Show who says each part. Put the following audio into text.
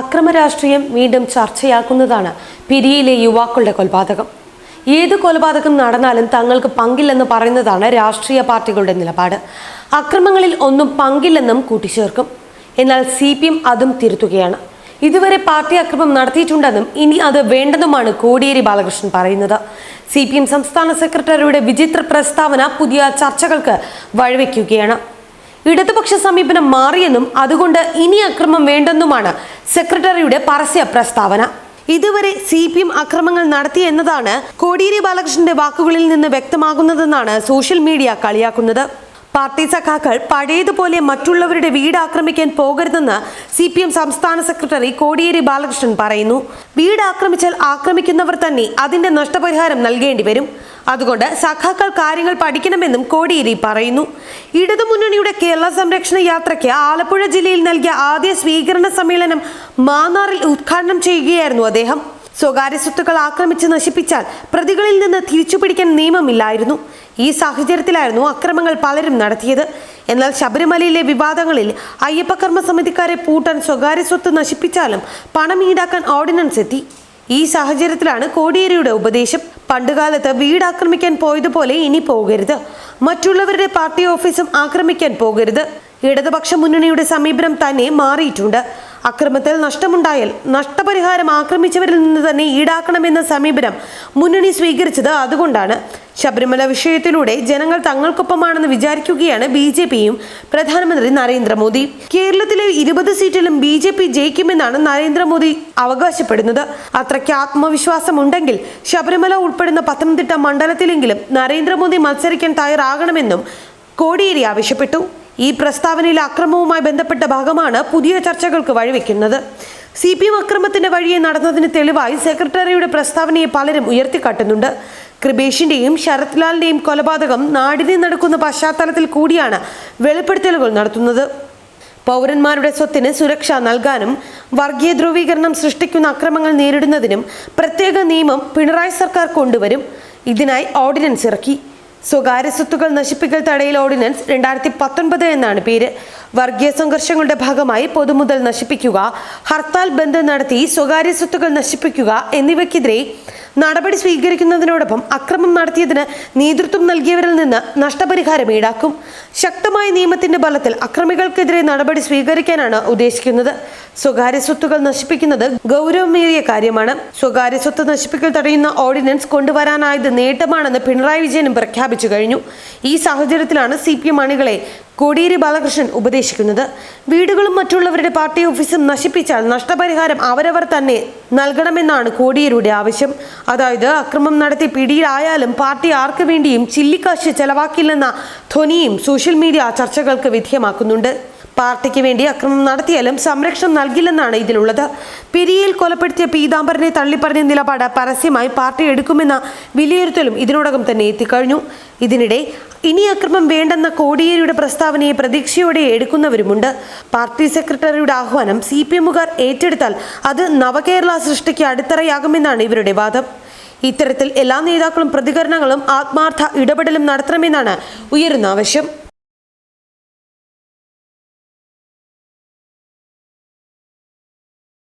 Speaker 1: അക്രമ രാഷ്ട്രീയം വീണ്ടും ചർച്ചയാക്കുന്നതാണ് പിരിയിലെ യുവാക്കളുടെ കൊലപാതകം ഏത് കൊലപാതകം നടന്നാലും തങ്ങൾക്ക് പങ്കില്ലെന്ന് പറയുന്നതാണ് രാഷ്ട്രീയ പാർട്ടികളുടെ നിലപാട് അക്രമങ്ങളിൽ ഒന്നും പങ്കില്ലെന്നും കൂട്ടിച്ചേർക്കും എന്നാൽ സി പി എം അതും തിരുത്തുകയാണ് ഇതുവരെ പാർട്ടി അക്രമം നടത്തിയിട്ടുണ്ടെന്നും ഇനി അത് വേണ്ടെന്നുമാണ് കോടിയേരി ബാലകൃഷ്ണൻ പറയുന്നത് സി പി എം സംസ്ഥാന സെക്രട്ടറിയുടെ വിചിത്ര പ്രസ്താവന പുതിയ ചർച്ചകൾക്ക് വഴിവെക്കുകയാണ് ഇടതുപക്ഷ സമീപനം മാറിയെന്നും അതുകൊണ്ട് ഇനി അക്രമം വേണ്ടെന്നുമാണ് സെക്രട്ടറിയുടെ പരസ്യ പ്രസ്താവന ഇതുവരെ സി പി എം അക്രമങ്ങൾ നടത്തി എന്നതാണ് കോടിയേരി ബാലകൃഷ്ണന്റെ വാക്കുകളിൽ നിന്ന് വ്യക്തമാകുന്നതെന്നാണ് സോഷ്യൽ മീഡിയ കളിയാക്കുന്നത് പാർട്ടി സഖാക്കൾ പഴയതുപോലെ മറ്റുള്ളവരുടെ വീട് ആക്രമിക്കാൻ പോകരുതെന്ന് സി പി എം സംസ്ഥാന സെക്രട്ടറി കോടിയേരി ബാലകൃഷ്ണൻ പറയുന്നു വീട് ആക്രമിച്ചാൽ ആക്രമിക്കുന്നവർ തന്നെ അതിന്റെ നഷ്ടപരിഹാരം നൽകേണ്ടി വരും അതുകൊണ്ട് സഖാക്കൾ കാര്യങ്ങൾ പഠിക്കണമെന്നും കോടിയേരി പറയുന്നു ഇടതുമുന്നണിയുടെ കേരള സംരക്ഷണ യാത്രയ്ക്ക് ആലപ്പുഴ ജില്ലയിൽ നൽകിയ ആദ്യ സ്വീകരണ സമ്മേളനം മാന്നാറിൽ ഉദ്ഘാടനം ചെയ്യുകയായിരുന്നു അദ്ദേഹം സ്വകാര്യ സ്വത്തുക്കൾ ആക്രമിച്ച് നശിപ്പിച്ചാൽ പ്രതികളിൽ നിന്ന് തിരിച്ചു പിടിക്കാൻ നിയമമില്ലായിരുന്നു ഈ സാഹചര്യത്തിലായിരുന്നു അക്രമങ്ങൾ പലരും നടത്തിയത് എന്നാൽ ശബരിമലയിലെ വിവാദങ്ങളിൽ അയ്യപ്പകർമ്മ സമിതിക്കാരെ പൂട്ടാൻ സ്വകാര്യ സ്വത്ത് നശിപ്പിച്ചാലും പണം ഈടാക്കാൻ ഓർഡിനൻസ് എത്തി ഈ സാഹചര്യത്തിലാണ് കോടിയേരിയുടെ ഉപദേശം പണ്ടുകാലത്ത് വീട് ആക്രമിക്കാൻ പോയതുപോലെ ഇനി പോകരുത് മറ്റുള്ളവരുടെ പാർട്ടി ഓഫീസും ആക്രമിക്കാൻ പോകരുത് ഇടതുപക്ഷ മുന്നണിയുടെ സമീപനം തന്നെ മാറിയിട്ടുണ്ട് അക്രമത്തിൽ നഷ്ടമുണ്ടായാൽ നഷ്ടപരിഹാരം ആക്രമിച്ചവരിൽ നിന്ന് തന്നെ ഈടാക്കണമെന്ന സമീപനം മുന്നണി സ്വീകരിച്ചത് അതുകൊണ്ടാണ് ശബരിമല വിഷയത്തിലൂടെ ജനങ്ങൾ തങ്ങൾക്കൊപ്പമാണെന്ന് വിചാരിക്കുകയാണ് ബി ജെ പിയും പ്രധാനമന്ത്രി നരേന്ദ്രമോദി കേരളത്തിലെ ഇരുപത് സീറ്റിലും ബി ജെ പി ജയിക്കുമെന്നാണ് നരേന്ദ്രമോദി അവകാശപ്പെടുന്നത് അത്രയ്ക്ക് ആത്മവിശ്വാസം ഉണ്ടെങ്കിൽ ശബരിമല ഉൾപ്പെടുന്ന പത്തനംതിട്ട മണ്ഡലത്തിലെങ്കിലും നരേന്ദ്രമോദി മത്സരിക്കാൻ തയ്യാറാകണമെന്നും കോടിയേരി ആവശ്യപ്പെട്ടു ഈ പ്രസ്താവനയിൽ അക്രമവുമായി ബന്ധപ്പെട്ട ഭാഗമാണ് പുതിയ ചർച്ചകൾക്ക് വഴിവെക്കുന്നത് സി പി എം അക്രമത്തിന്റെ വഴിയെ നടന്നതിന് തെളിവായി സെക്രട്ടറിയുടെ പ്രസ്താവനയെ പലരും ഉയർത്തിക്കാട്ടുന്നുണ്ട് കൃപേഷിന്റെയും ശരത്ലാലിന്റെയും കൊലപാതകം നാടിനെ നടക്കുന്ന പശ്ചാത്തലത്തിൽ കൂടിയാണ് വെളിപ്പെടുത്തലുകൾ നടത്തുന്നത് പൗരന്മാരുടെ സ്വത്തിന് സുരക്ഷ നൽകാനും വർഗീയ ധ്രുവീകരണം സൃഷ്ടിക്കുന്ന അക്രമങ്ങൾ നേരിടുന്നതിനും പ്രത്യേക നിയമം പിണറായി സർക്കാർ കൊണ്ടുവരും ഇതിനായി ഓർഡിനൻസ് ഇറക്കി സ്വകാര്യ സ്വത്തുക്കൾ നശിപ്പിക്കൽ തടയൽ ഓർഡിനൻസ് രണ്ടായിരത്തി പത്തൊൻപത് എന്നാണ് പേര് വർഗീയ സംഘർഷങ്ങളുടെ ഭാഗമായി പൊതുമുതൽ നശിപ്പിക്കുക ഹർത്താൽ ബന്ധം നടത്തി സ്വകാര്യ സ്വത്തുക്കൾ നശിപ്പിക്കുക എന്നിവയ്ക്കെതിരെ നടപടി സ്വീകരിക്കുന്നതിനോടൊപ്പം അക്രമം നടത്തിയതിന് നേതൃത്വം നൽകിയവരിൽ നിന്ന് നഷ്ടപരിഹാരം ഈടാക്കും ശക്തമായ നിയമത്തിന്റെ ബലത്തിൽ അക്രമികൾക്കെതിരെ നടപടി സ്വീകരിക്കാനാണ് ഉദ്ദേശിക്കുന്നത് സ്വകാര്യ സ്വത്തുകൾ നശിപ്പിക്കുന്നത് ഗൗരവമേറിയ കാര്യമാണ് സ്വകാര്യ സ്വത്ത് നശിപ്പിക്കൽ തടയുന്ന ഓർഡിനൻസ് കൊണ്ടുവരാനായത് നേട്ടമാണെന്ന് പിണറായി വിജയനും പ്രഖ്യാപിച്ചു കഴിഞ്ഞു ഈ സാഹചര്യത്തിലാണ് സി പി എം അണികളെ കോടിയേരി ബാലകൃഷ്ണൻ ഉപദേശിക്കുന്നത് വീടുകളും മറ്റുള്ളവരുടെ പാർട്ടി ഓഫീസും നശിപ്പിച്ചാൽ നഷ്ടപരിഹാരം അവരവർ തന്നെ നൽകണമെന്നാണ് കോടിയേരിയുടെ ആവശ്യം അതായത് അക്രമം നടത്തി പിടിയിലായാലും പാർട്ടി ആർക്കു വേണ്ടിയും ചില്ലിക്കാശ് ചെലവാക്കില്ലെന്ന ധ്വനിയും സോഷ്യൽ മീഡിയ ചർച്ചകൾക്ക് വിധേയമാക്കുന്നുണ്ട് പാർട്ടിക്ക് വേണ്ടി അക്രമം നടത്തിയാലും സംരക്ഷണം നൽകില്ലെന്നാണ് ഇതിലുള്ളത് പിരിയിൽ കൊലപ്പെടുത്തിയ പീതാംബരനെ തള്ളിപ്പറഞ്ഞ നിലപാട് പരസ്യമായി പാർട്ടി എടുക്കുമെന്ന വിലയിരുത്തലും ഇതിനോടകം തന്നെ എത്തിക്കഴിഞ്ഞു ഇതിനിടെ ഇനി അക്രമം വേണ്ടെന്ന കോടിയേരിയുടെ പ്രസ്താവനയെ പ്രതീക്ഷയോടെ എടുക്കുന്നവരുമുണ്ട് പാർട്ടി സെക്രട്ടറിയുടെ ആഹ്വാനം സി പി എമ്മുകാർ ഏറ്റെടുത്താൽ അത് നവകേരള സൃഷ്ടിക്ക് അടിത്തറയാകുമെന്നാണ് ഇവരുടെ വാദം ഇത്തരത്തിൽ എല്ലാ നേതാക്കളും പ്രതികരണങ്ങളും ആത്മാർത്ഥ ഇടപെടലും നടത്തണമെന്നാണ് ഉയരുന്ന ആവശ്യം